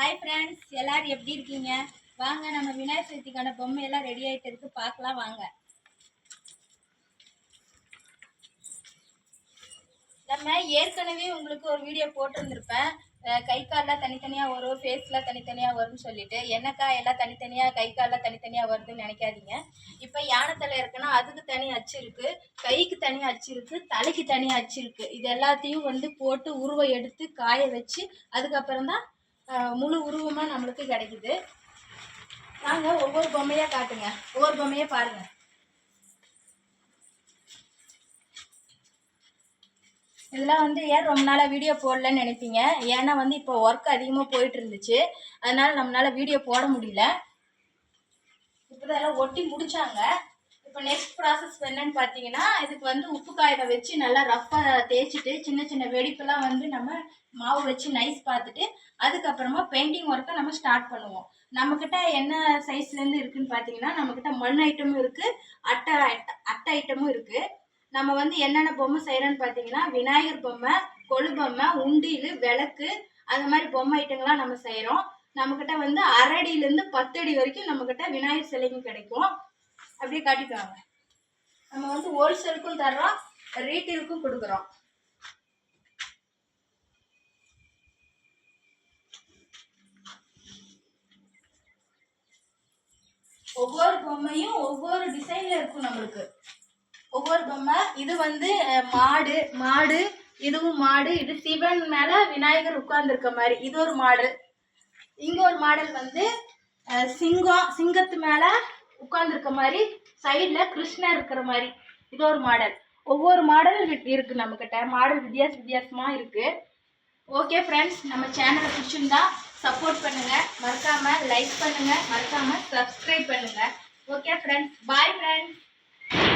Hi friends எல்லாரும் எப்படி இருக்கீங்க? வாங்க நம்ம விநாயகர் சதுர்த்திக்கான பொம்மை எல்லாம் ரெடி ஆகிட்டு இருக்கு. பார்க்கலாம் வாங்க. நம்ம ஏற்கனவே உங்களுக்கு ஒரு வீடியோ போட்டிருந்திருப்பேன். கை கால்லாம் தனித்தனியாக வரும் ஃபேஸ்லாம் தனித்தனியாக வரும்னு சொல்லிட்டு. என்னக்கா எல்லாம் தனித்தனியாக கை கால்லாம் தனித்தனியாக வருதுன்னு நினைக்காதீங்க. இப்போ யானைத்தலை இருக்குன்னா அதுக்கு தனி அச்சு இருக்குது கைக்கு தனி அச்சு இருக்குது தலைக்கு தனி அச்சு இருக்குது இது எல்லாத்தையும் வந்து போட்டு உருவை எடுத்து காய வச்சு அதுக்கப்புறம் தான் முழு உருவமாக நம்மளுக்கு கிடைக்குது. நாங்கள் ஒவ்வொரு பொம்மையாக காட்டுங்க. ஒவ்வொரு பொம்மையை பாருங்க. இதெல்லாம் வந்து ஏன் ரொம்ப நாளாக வீடியோ போடலன்னு நினைப்பீங்க? ஏன்னா வந்து இப்போ ஒர்க் அதிகமாக போயிட்டு இருந்துச்சு அதனால நம்மளால வீடியோ போட முடியல. இப்போ இதெல்லாம் ஒட்டி முடிச்சாங்க. இப்போ நெக்ஸ்ட் ப்ராசஸ் என்னன்னு பார்த்தீங்கன்னா இதுக்கு வந்து உப்பு காயில வச்சு நல்லா ரஃப்பாக தேய்ச்சிட்டு சின்ன சின்ன வெடிப்பெல்லாம் வந்து நம்ம மாவு வச்சு நைஸ் பார்த்துட்டு அதுக்கப்புறமா பெயிண்டிங் ஒர்க்கை நம்ம ஸ்டார்ட் பண்ணுவோம். நம்மக்கிட்ட என்ன சைஸ்லேருந்து இருக்குன்னு பார்த்தீங்கன்னா நம்மக்கிட்ட மண் ஐட்டமும் இருக்குது அட்டை அட்டை ஐட்டமும் இருக்குது நம்ம வந்து என்னென்ன பொம்மை செய்கிறோன்னு பார்த்தீங்கன்னா விநாயகர் பொம்மை கொழு பொம்மை உண்டியில் விளக்கு அந்த மாதிரி பொம்மை ஐட்டங்கள்லாம் நம்ம செய்கிறோம் நம்மக்கிட்ட வந்து அரடியிலேருந்து பத்து அடி வரைக்கும் நம்மக்கிட்ட விநாயகர் சிலைங்க கிடைக்கும். அப்படியே காட்டிட்டு வாங்க. நம்ம வந்து ஹோல்சேலுக்கும் தர்றோம் ரீட்டெயிலுக்கும் கொடுக்குறோம். ஒவ்வொரு பொம்மையும் ஒவ்வொரு டிசைன்ல இருக்கும் நம்மளுக்கு. ஒவ்வொரு பொம்மை இது வந்து மாடு மாடு இதுவும் மாடு இது சிவன் மேல விநாயகர் உட்கார்ந்துருக்க மாதிரி இது ஒரு மாடல். இங்க ஒரு மாடல் வந்து சிங்கம் சிங்கத்து மேல உட்கார்ந்துருக்க மாதிரி சைடில் கிருஷ்ணர் இருக்கிற மாதிரி. இது ஒரு மாடல் ஒவ்வொரு மாடல் இருக்கு நம்மக்கிட்ட மாடல் வித்தியாச வித்தியாசமாக இருக்கு. ஓகே ஃப்ரெண்ட்ஸ் நம்ம சேனலை பிடிச்சிருந்தா சப்போர்ட் பண்ணுங்கள் மறக்காமல் லைக் பண்ணுங்கள் மறக்காம சப்ஸ்கிரைப் பண்ணுங்கள் ஓகே ஃப்ரெண்ட்ஸ் பாய் ஃப்ரெண்ட்ஸ்